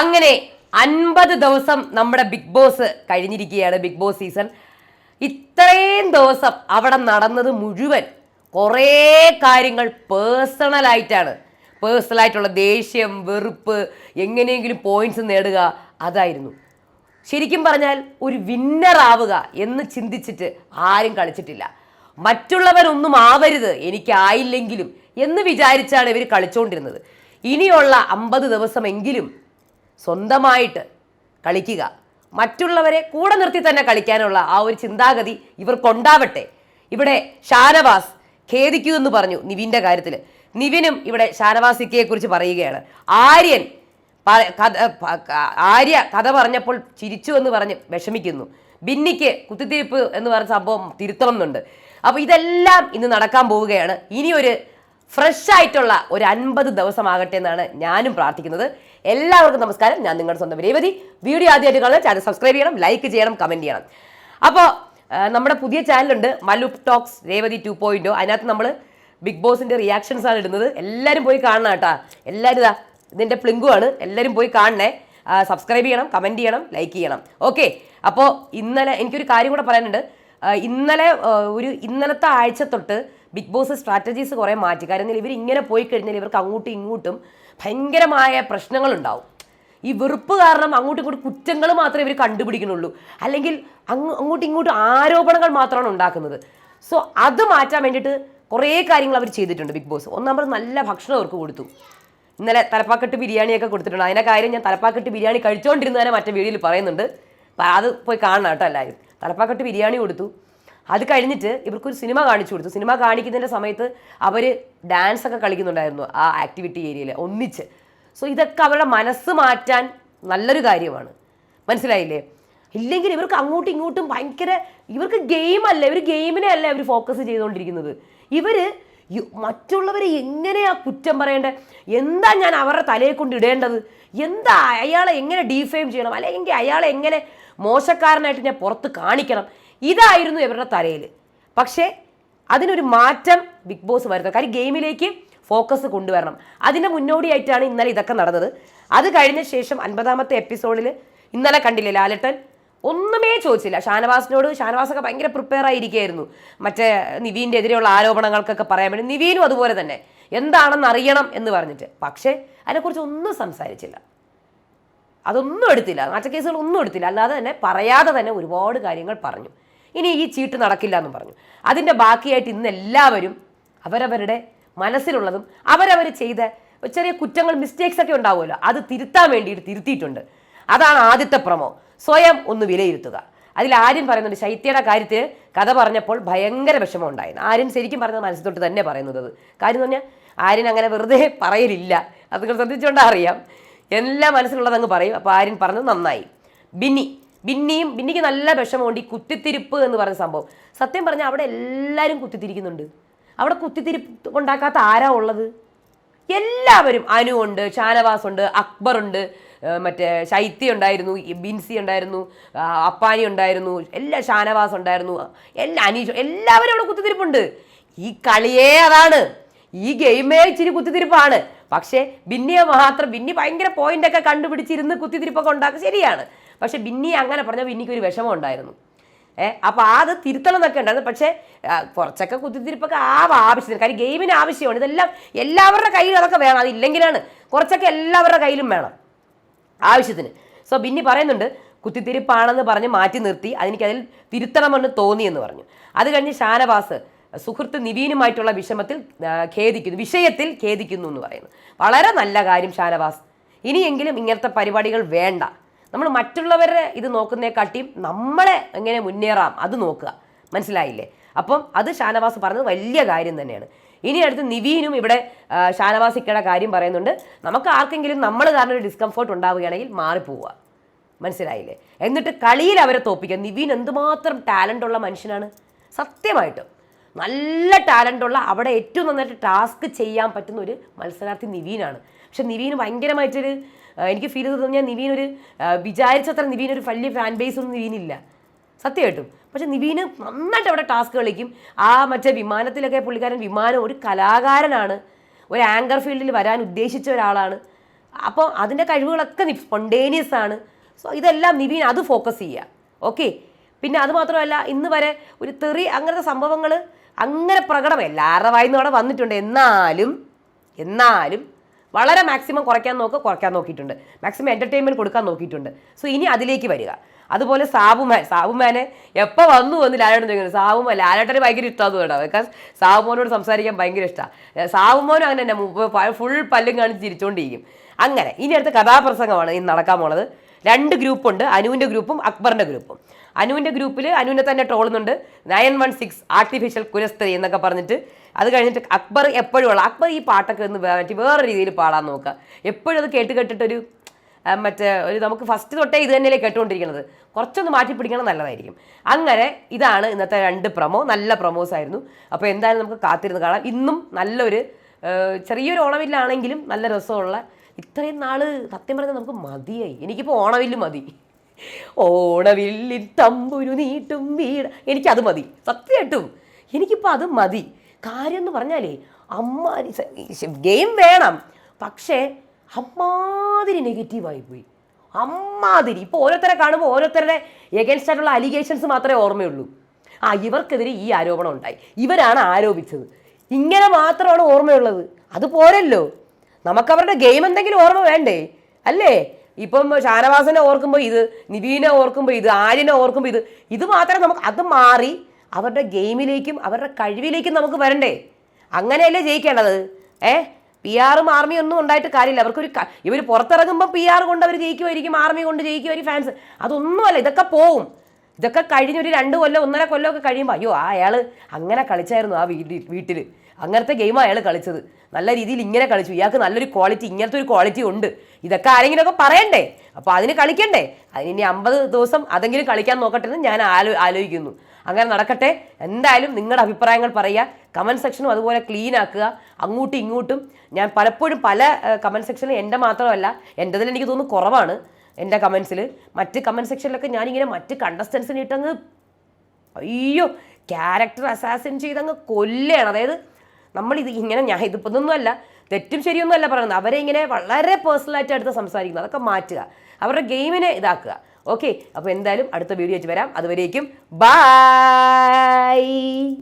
അങ്ങനെ അൻപത് ദിവസം നമ്മുടെ ബിഗ് ബോസ് കഴിഞ്ഞിരിക്കുകയാണ് ബിഗ് ബോസ് സീസൺ ഇത്രയും ദിവസം അവിടെ നടന്നത് മുഴുവൻ കുറേ കാര്യങ്ങൾ പേഴ്സണലായിട്ടാണ് പേഴ്സണലായിട്ടുള്ള ദേഷ്യം വെറുപ്പ് എങ്ങനെയെങ്കിലും പോയിന്റ്സ് നേടുക അതായിരുന്നു. ശരിക്കും പറഞ്ഞാൽ ഒരു വിന്നർ ആവുക എന്ന് ചിന്തിച്ചിട്ട് ആരും കളിച്ചിട്ടില്ല. മറ്റുള്ളവരൊന്നും ആവരുത് എനിക്കായില്ലെങ്കിലും എന്ന് വിചാരിച്ചാണ് ഇവർ കളിച്ചുകൊണ്ടിരുന്നത് ഇനിയുള്ള അമ്പത് ദിവസമെങ്കിലും സ്വന്തമായിട്ട് കളിക്കുക. മറ്റുള്ളവരെ കൂടെ നിർത്തി തന്നെ കളിക്കാനുള്ള ആ ഒരു ചിന്താഗതി ഇവർക്കുണ്ടാവട്ടെ. ഇവിടെ ഷാനവാസ് ഖേദിക്കൂ എന്ന് പറഞ്ഞു നിവിന്റെ കാര്യത്തിൽ നിവിനും ഇവിടെ ഷാനവാസ് ഇക്കയെക്കുറിച്ച് പറയുകയാണ്. ആര്യൻ ആര്യ കഥ പറഞ്ഞപ്പോൾ ചിരിച്ചു എന്ന് പറഞ്ഞ് വിഷമിക്കുന്നു. ബിന്നിക്ക് കുത്തിത്തിരിപ്പ് എന്ന് പറഞ്ഞ സംഭവം തിരുത്തണം എന്നുണ്ട് അപ്പോൾ ഇതെല്ലാം ഇന്ന് നടക്കാൻ പോവുകയാണ്. ഇനിയൊരു ഫ്രഷ് ആയിട്ടുള്ള ഒരു അൻപത് ദിവസമാകട്ടെ എന്നാണ് ഞാനും പ്രാർത്ഥിക്കുന്നത്. എല്ലാവർക്കും നമസ്കാരം. ഞാൻ നിങ്ങളുടെ സ്വന്തം രേവതി. വീഡിയോ ആദ്യമായിട്ട് കാണുന്ന ചാനൽ സബ്സ്ക്രൈബ് ചെയ്യണം ലൈക്ക് ചെയ്യണം കമന്റ് ചെയ്യണം. അപ്പോൾ നമ്മുടെ പുതിയ ചാനലുണ്ട് Malu talks Revathi two point O അതിനകത്ത് നമ്മൾ ബിഗ് ബോസിന്റെ റിയാക്ഷൻസ് ആണ് ഇടുന്നത്. എല്ലാവരും പോയി കാണണം കേട്ടോ. എല്ലാവരും ഇതാ ഇതിന്റെ പ്ലിങ്കു ആണ് എല്ലാവരും പോയി കാണണേ. സബ്സ്ക്രൈബ് ചെയ്യണം കമന്റ് ചെയ്യണം ലൈക്ക് ചെയ്യണം. ഓക്കെ അപ്പോൾ ഇന്നലെ എനിക്കൊരു കാര്യം കൂടെ പറയാനുണ്ട്. ഇന്നലെ ഒരു ഇന്നലത്തെ ആഴ്ച തൊട്ട് ബിഗ് ബോസ് സ്ട്രാറ്റജീസ് കുറേ മാറ്റി. കാരണം ഇവർ ഇങ്ങനെ പോയി കഴിഞ്ഞാൽ ഇവർക്ക് അങ്ങോട്ടും ഇങ്ങോട്ടും ഭയങ്കരമായ പ്രശ്നങ്ങളുണ്ടാവും. ഈ വെറുപ്പ് കാരണം അങ്ങോട്ടും ഇങ്ങോട്ടും കുറ്റങ്ങൾ മാത്രമേ ഇവർ കണ്ടുപിടിക്കുന്നുള്ളൂ. അല്ലെങ്കിൽ അങ്ങ് അങ്ങോട്ടും ഇങ്ങോട്ടും ആരോപണങ്ങൾ മാത്രമാണ് ഉണ്ടാക്കുന്നത്. സോ അത് മാറ്റാൻ വേണ്ടിയിട്ട് കുറേ കാര്യങ്ങൾ അവർ ചെയ്തിട്ടുണ്ട് ബിഗ് ബോസ്. ഒന്നാമത് നല്ല ഭക്ഷണം അവർക്ക് കൊടുത്തു. ഇന്നലെ തലപ്പാക്കെട്ട് ബിരിയാണിയൊക്കെ കൊടുത്തിട്ടുണ്ട്. അതിന്റെ കാര്യം ഞാൻ തലപ്പാക്കെട്ട് ബിരിയാണി കഴിച്ചുകൊണ്ടിരുന്നതിനെ മറ്റേ വീഡിയോയിൽ പറയുന്നുണ്ട്. അത് പോയി കാണണം കേട്ടോ എല്ലാവരും. തലപ്പാക്കെട്ട് ബിരിയാണി കൊടുത്തു. അത് കഴിഞ്ഞിട്ട് ഇവർക്കൊരു സിനിമ കാണിച്ചു കൊടുത്തു. സിനിമ കാണിക്കുന്നതിന്റെ സമയത്ത് അവർ ഡാൻസ് ഒക്കെ കളിക്കുന്നുണ്ടായിരുന്നു ആ ആക്ടിവിറ്റി ഏരിയയിൽ ഒന്നിച്ച്. സോ ഇതൊക്കെ അവരുടെ മനസ്സ് മാറ്റാൻ നല്ലൊരു കാര്യമാണ്. മനസ്സിലായില്ലേ? ഇല്ലെങ്കിൽ ഇവർക്ക് അങ്ങോട്ടും ഇങ്ങോട്ടും ഭയങ്കര ഇവർക്ക് ഗെയിമല്ല ഇവർ ഗെയിമിനെ അല്ല ഇവർ ഫോക്കസ് ചെയ്തുകൊണ്ടിരിക്കുന്നത്. ഇവർ മറ്റുള്ളവരെ എങ്ങനെയാ കുറ്റം പറയേണ്ടത് എന്താ ഞാൻ അവരുടെ തലയെ കൊണ്ട് ഇടേണ്ടത്? എന്താ അയാളെ എങ്ങനെ ഡീഫെയിം ചെയ്യണം? അല്ലെങ്കിൽ അയാളെ എങ്ങനെ മോശക്കാരനായിട്ട് ഞാൻ പുറത്ത് കാണിക്കണം? ഇതായിരുന്നു ഇവരുടെ തലയിൽ. പക്ഷേ അതിനൊരു മാറ്റം ബിഗ് ബോസ് വരുത്തണം കാര്യം ഗെയിമിലേക്ക് ഫോക്കസ് കൊണ്ടുവരണം. അതിന്റെ മുന്നോടിയായിട്ടാണ് ഇന്നലെ ഇതൊക്കെ നടന്നത്. അത് കഴിഞ്ഞ ശേഷം അൻപതാമത്തെ എപ്പിസോഡിൽ ഇന്നലെ കണ്ടില്ലേ ലാലട്ടൻ? ഒന്നുമേ ചോദിച്ചില്ല. ഷാനവാസിനോട് ഷാനവാസൊക്കെ ഭയങ്കര പ്രിപ്പയർ ആയിരിക്കുകയായിരുന്നു. മറ്റേ നിവീന്റെ എതിരെയുള്ള ആരോപണങ്ങൾക്കൊക്കെ പറയാൻ വേണ്ടി. നിവീനും അതുപോലെ തന്നെ. എന്താണെന്ന് അറിയണം എന്ന് പറഞ്ഞിട്ട്. പക്ഷേ അതിനെക്കുറിച്ച് ഒന്നും സംസാരിച്ചില്ല. അതൊന്നും എടുത്തില്ല. നാച്ച കേസുകൾ ഒന്നും എടുത്തില്ല. അല്ലാതെ തന്നെ പറയാതെ തന്നെ ഒരുപാട് കാര്യങ്ങൾ പറഞ്ഞു. ഇനി ഈ ചീട്ട് നടക്കില്ല എന്ന് പറഞ്ഞു. അതിന്റെ ബാക്കിയായിട്ട് ഇന്ന് എല്ലാവരും അവരവരുടെ മനസ്സിലുള്ളതും അവരവർ ചെയ്ത ചെറിയ കുറ്റങ്ങൾ മിസ്റ്റേക്സ് ഒക്കെ ഉണ്ടാവുമല്ലോ. അത് തിരുത്താൻ വേണ്ടിയിട്ട് തിരുത്തിയിട്ടുണ്ട്. അതാണ് ആദ്യത്തെ പ്രമോ. സ്വയം ഒന്ന് വിലയിരുത്തുക. അതിൽ ആര്യൻ പറയുന്നുണ്ട് ശൈത്യയുടെ കാര്യത്തിൽ കഥ പറഞ്ഞപ്പോൾ ഭയങ്കര വിഷമം ഉണ്ടായിരുന്നു. ആര്യൻ ശരിക്കും പറഞ്ഞത് മനസ്സിൽ തൊട്ട് തന്നെ പറയുന്നത് കാര്യം പറഞ്ഞാൽ ആര്യൻ അങ്ങനെ വെറുതെ പറയലില്ല. അത് നിങ്ങൾ ശ്രദ്ധിച്ചുകൊണ്ടാ അറിയാം. എല്ലാ മനസ്സിലുള്ളത് അങ്ങ് പറയും. അപ്പോൾ ആര്യൻ പറഞ്ഞത് നന്നായി. ബിന്നി ബിന്നിയും ബിന്നിക്ക് നല്ല വിഷമമുണ്ട് ഈ കുത്തിത്തിരിപ്പ് എന്ന് പറഞ്ഞ സംഭവം. സത്യം പറഞ്ഞാൽ അവിടെ എല്ലാവരും കുത്തിത്തിരിക്കുന്നുണ്ട്. അവിടെ കുത്തിത്തിരിപ്പ് ഉണ്ടാക്കാത്ത ആരാ ഉള്ളത്? എല്ലാവരും അനു ഉണ്ട് ഷാനവാസ് ഉണ്ട് അക്ബർ ഉണ്ട് മറ്റേ ശൈത്യ ഉണ്ടായിരുന്നു ബിൻസി ഉണ്ടായിരുന്നു അപ്പാനി ഉണ്ടായിരുന്നു എല്ലാ ഷാനവാസ് ഉണ്ടായിരുന്നു എല്ലാ അനീഷ് എല്ലാവരും അവിടെ കുത്തിത്തിരിപ്പുണ്ട്. ഈ കളിയേ അതാണ്. ഈ ഗെയിമേ ഇച്ചിരി കുത്തിത്തിരിപ്പാണ്. പക്ഷേ ബിന്നിയെ മാത്രം ബിന്നി ഭയങ്കര പോയിന്റൊക്കെ കണ്ടുപിടിച്ചിരുന്ന് കുത്തിത്തിരിപ്പൊക്കെ ഉണ്ടാക്കുക ശരിയാണ്. പക്ഷെ ബിന്നി അങ്ങനെ പറഞ്ഞാൽ ബിന്നിക്ക് ഒരു വിഷമം ഉണ്ടായിരുന്നു. ഏ അപ്പോൾ അത് തിരുത്തണം എന്നൊക്കെ ഉണ്ടായിരുന്നു. പക്ഷേ കുറച്ചൊക്കെ കുത്തിത്തിരിപ്പൊക്കെ ആ ആവശ്യത്തിന് കാര്യം ഗെയിമിന് ആവശ്യമാണ്. ഇതെല്ലാം എല്ലാവരുടെ കയ്യിൽ അതൊക്കെ വേണം. അതില്ലെങ്കിലാണ് കുറച്ചൊക്കെ എല്ലാവരുടെ കയ്യിലും വേണം ആവശ്യത്തിന്. സോ ബിന്നി പറയുന്നുണ്ട് കുത്തിത്തിരിപ്പാണെന്ന് പറഞ്ഞ് മാറ്റി നിർത്തി അതെനിക്കതിൽ തിരുത്തണമെന്ന് തോന്നിയെന്ന് പറഞ്ഞു. അത് കഴിഞ്ഞ് ഷാനവാസ് സുഹൃത്ത് നിവീനുമായിട്ടുള്ള വിഷമത്തിൽ ഖേദിക്കുന്നു വിഷയത്തിൽ ഖേദിക്കുന്നു എന്ന് പറയുന്നു. വളരെ നല്ല കാര്യം ഷാനവാസ്. ഇനിയെങ്കിലും ഇങ്ങനത്തെ പരിപാടികൾ വേണ്ട. നമ്മൾ മറ്റുള്ളവരെ ഇത് നോക്കുന്നതിനെക്കാട്ടിയും നമ്മളെ എങ്ങനെ മുന്നേറാം അത് നോക്കുക. മനസ്സിലായില്ലേ? അപ്പം അത് ഷാനവാസ് പറഞ്ഞത് വലിയ കാര്യം തന്നെയാണ്. ഇനി അടുത്ത് നിവീനും ഇവിടെ ഷാനവാസിക്കയുടെ കാര്യം പറയുന്നുണ്ട്. നമുക്ക് ആർക്കെങ്കിലും നമ്മൾ കാരണം ഒരു ഡിസ്കംഫോർട്ട് ഉണ്ടാവുകയാണെങ്കിൽ മാറിപ്പോവുക മനസ്സിലായില്ലേ? എന്നിട്ട് കളിയിൽ അവരെ തോപ്പിക്കുക. നിവീൻ എന്തുമാത്രം ടാലന്റ് ഉള്ള മനുഷ്യനാണ്. സത്യമായിട്ടും. നല്ല ടാലന്റ് ഉള്ള അവിടെ ഏറ്റവും നന്നായിട്ട് ടാസ്ക് ചെയ്യാൻ പറ്റുന്ന ഒരു മത്സരാർത്ഥി നിവീനാണ്. പക്ഷെ നിവീൻ ഭയങ്കരമായിട്ടൊരു എനിക്ക് ഫീൽ ചെയ്തത് തോന്നിയാൽ നിവീൻ ഒരു വിചാരിച്ചത്ര നിവീൻ ഒരു വലിയ ഫാൻ ബേസ് ഒന്നും നിവീനില്ല. സത്യമായിട്ടും. പക്ഷെ നിവീന് നന്നായിട്ട് അവിടെ ടാസ്ക് കളിക്കും. ആ മറ്റേ വിമാനത്തിലൊക്കെ പുള്ളിക്കാരൻ വിമാനം ഒരു കലാകാരനാണ്. ഒരു ആങ്കർ ഫീൽഡിൽ വരാൻ ഉദ്ദേശിച്ച ഒരാളാണ്. അപ്പോൾ അതിന്റെ കഴിവുകളൊക്കെ സ്പോണ്ടേനിയസ് ആണ്. സോ ഇതെല്ലാം നിവീൻ അത് ഫോക്കസ് ചെയ്യുക ഓക്കെ പിന്നെ അത് മാത്രമല്ല ഇന്ന് വരെ ഒരു തെറി അങ്ങനത്തെ സംഭവങ്ങൾ അങ്ങനെ പ്രകടം എല്ലാവരുടെ വായിന്ന് വന്നിട്ടുണ്ട്. എന്നാലും എന്നാലും വളരെ മാക്സിമം കുറയ്ക്കാൻ നോക്കുക കുറയ്ക്കാൻ നോക്കിയിട്ടുണ്ട്. മാക്സിമം എന്റർടൈൻമെന്റ് കൊടുക്കാൻ നോക്കിയിട്ടുണ്ട്. സോ ഇനി അതിലേക്ക് വരിക. അതുപോലെ സാബുമാൻ സാബുമാനെ എപ്പോൾ വന്നു വന്ന് ലാലേട്ടൻ ചോദിക്കുന്നത് സാബുമാൻ ലാലേട്ടന് ഭയങ്കര ഇഷ്ടമാണ് കേട്ടോ ബിക്കോസ് സാബുമോനോട് സംസാരിക്കാൻ ഭയങ്കര ഇഷ്ടമാണ് സാബുമോനും അങ്ങനെ തന്നെ ഫുൾ പല്ലും കാണിച്ച് ചിരിച്ചുകൊണ്ടിരിക്കും അങ്ങനെ ഇനി അടുത്ത കഥാപ്രസംഗമാണ് ഇനി നടക്കാൻ പോണത്. രണ്ട് ഗ്രൂപ്പുണ്ട്. അനുവിന്റെ ഗ്രൂപ്പും അക്ബറിന്റെ ഗ്രൂപ്പും. അനുവിന്റെ ഗ്രൂപ്പിൽ അനുവിനെ തന്നെ ട്രോളുന്നുണ്ട്. നയൻ വൺ സിക്സ് ആർട്ടിഫിഷ്യൽ കുലസ്ത്രീ എന്നൊക്കെ പറഞ്ഞിട്ട് അത് കഴിഞ്ഞിട്ട് അക്ബർ എപ്പോഴും ഉള്ള അക്ബർ ഈ പാട്ടൊക്കെ ഒന്ന് മാറ്റി വേറെ രീതിയിൽ പാടാൻ നോക്കുക. എപ്പോഴും അത് കേട്ട് കേട്ടിട്ടൊരു മറ്റേ ഒരു നമുക്ക് ഫസ്റ്റ് തൊട്ടേ ഇത് തന്നെയല്ലേ കേട്ടുകൊണ്ടിരിക്കുന്നത്. കുറച്ചൊന്ന് മാറ്റി പിടിക്കണം നല്ലതായിരിക്കും. അങ്ങനെ ഇതാണ് ഇന്നത്തെ രണ്ട് പ്രൊമോ. നല്ല പ്രൊമോസ് ആയിരുന്നു. അപ്പോൾ എന്തായാലും നമുക്ക് കാത്തിരുന്ന് കാണാം. ഇന്നും നല്ലൊരു ചെറിയൊരു ഓണമില്ലാണെങ്കിലും നല്ല രസമുള്ള ഇത്രയും നാൾ സത്യം പറഞ്ഞാൽ നമുക്ക് മതിയായി. എനിക്കിപ്പോൾ ഓണവില്ല് മതി. ഓണവില്ലിൽ തമ്പുരു നീട്ടും വീട്. എനിക്കത് മതി. സത്യമായിട്ടും. എനിക്കിപ്പോൾ അത് മതി. കാര്യം എന്ന് പറഞ്ഞാലേ അമ്മ ഗെയിം വേണം. പക്ഷേ അമ്മാതിരി നെഗറ്റീവായി പോയി. അമ്മാതിരി. ഇപ്പോൾ ഓരോരുത്തരെ കാണുമ്പോൾ ഓരോരുത്തരുടെ എഗൻസ്റ്റ് ആയിട്ടുള്ള അലിഗേഷൻസ് മാത്രമേ ഓർമ്മയുള്ളൂ. ആ ഇവർക്കെതിരെ ഈ ആരോപണം ഉണ്ടായി. ഇവരാണ് ആരോപിച്ചത്. ഇങ്ങനെ മാത്രമാണ് ഓർമ്മയുള്ളത്. അത് പോരല്ലോ. നമുക്കവരുടെ ഗെയിം എന്തെങ്കിലും ഓർമ്മ വേണ്ടേ? അല്ലേ? ഇപ്പം ഷാനവാസനെ ഓർക്കുമ്പോൾ ഇത് നിവീനെ ഓർക്കുമ്പോൾ ഇത് ആര്യനെ ഓർക്കുമ്പോൾ ഇത് ഇത് മാത്രമേ നമുക്ക് അത് മാറി അവരുടെ ഗെയിമിലേക്കും അവരുടെ കഴിവിലേക്കും നമുക്ക് വരണ്ടേ? അങ്ങനെയല്ലേ ജയിക്കേണ്ടത്? ഏ? പി ആറും ആർമിയും ഒന്നും ഉണ്ടായിട്ട് കാര്യമില്ല. അവർക്കൊരു ഇവർ പുറത്തിറങ്ങുമ്പോൾ പി ആർ കൊണ്ട് അവർ ജയിക്കുമായിരിക്കും ആർമി കൊണ്ട് ജയിക്കുമായിരിക്കും ഫാൻസ് അതൊന്നുമല്ല ഇതൊക്കെ പോവും. ഇതൊക്കെ കഴിഞ്ഞൊരു രണ്ട് കൊല്ലം ഒന്നര കൊല്ലമൊക്കെ കഴിയുമ്പോൾ അയ്യോ ആ അയാൾ അങ്ങനെ കളിച്ചായിരുന്നു ആ വീട്ടിൽ വീട്ടിൽ അങ്ങനത്തെ ഗെയിം അയാൾ കളിച്ചത്. നല്ല രീതിയിൽ ഇങ്ങനെ കളിച്ചു. ഇയാൾക്ക് നല്ലൊരു ക്വാളിറ്റി ഇങ്ങനത്തെ ഒരു ക്വാളിറ്റി ഉണ്ട്. ഇതൊക്കെ ആരെങ്കിലുമൊക്കെ പറയണ്ടേ? അപ്പോൾ അതിന് കളിക്കണ്ടേ? അതിന് ഇനി അമ്പത് ദിവസം അതെങ്കിലും കളിക്കാൻ നോക്കട്ടെ എന്ന് ഞാൻ ആലോ ആലോചിക്കുന്നു. അങ്ങനെ നടക്കട്ടെ. എന്തായാലും നിങ്ങളുടെ അഭിപ്രായങ്ങൾ പറയുക. കമന്റ് സെക്ഷനും അതുപോലെ ക്ലീൻ ആക്കുക. അങ്ങോട്ടും ഇങ്ങോട്ടും. ഞാൻ പലപ്പോഴും പല കമന്റ് സെക്ഷനിൽ എന്റെ മാത്രമല്ല എന്റെതിൽ എനിക്ക് തോന്നുന്നു കുറവാണ് എന്റെ കമൻസിൽ മറ്റ് കമന്റ് സെക്ഷനിലൊക്കെ ഞാനിങ്ങനെ മറ്റ് കണ്ടസ്റ്റൻസിന് ഇട്ടങ്ങ് അയ്യോ ക്യാരക്ടർ അസാസിൻ ചെയ്തങ്ങ് കൊല്ലുകയാണ്. അതായത് നമ്മളിത് ഇങ്ങനെ ഞാൻ ഇതിപ്പോൾ ഇതൊന്നുമല്ല തെറ്റും ശരിയൊന്നുമല്ല പറയുന്നത്. അവരെ ഇങ്ങനെ വളരെ പേഴ്സണലായിട്ട് അടുത്ത് സംസാരിക്കുന്നത്. അതൊക്കെ മാറ്റുക. അവരുടെ ഗെയിമിനെ ഇതാക്കുക. ഓക്കെ അപ്പോൾ എന്തായാലും അടുത്ത വീഡിയോ വെച്ച് വരാം. അതുവരേക്കും ബൈ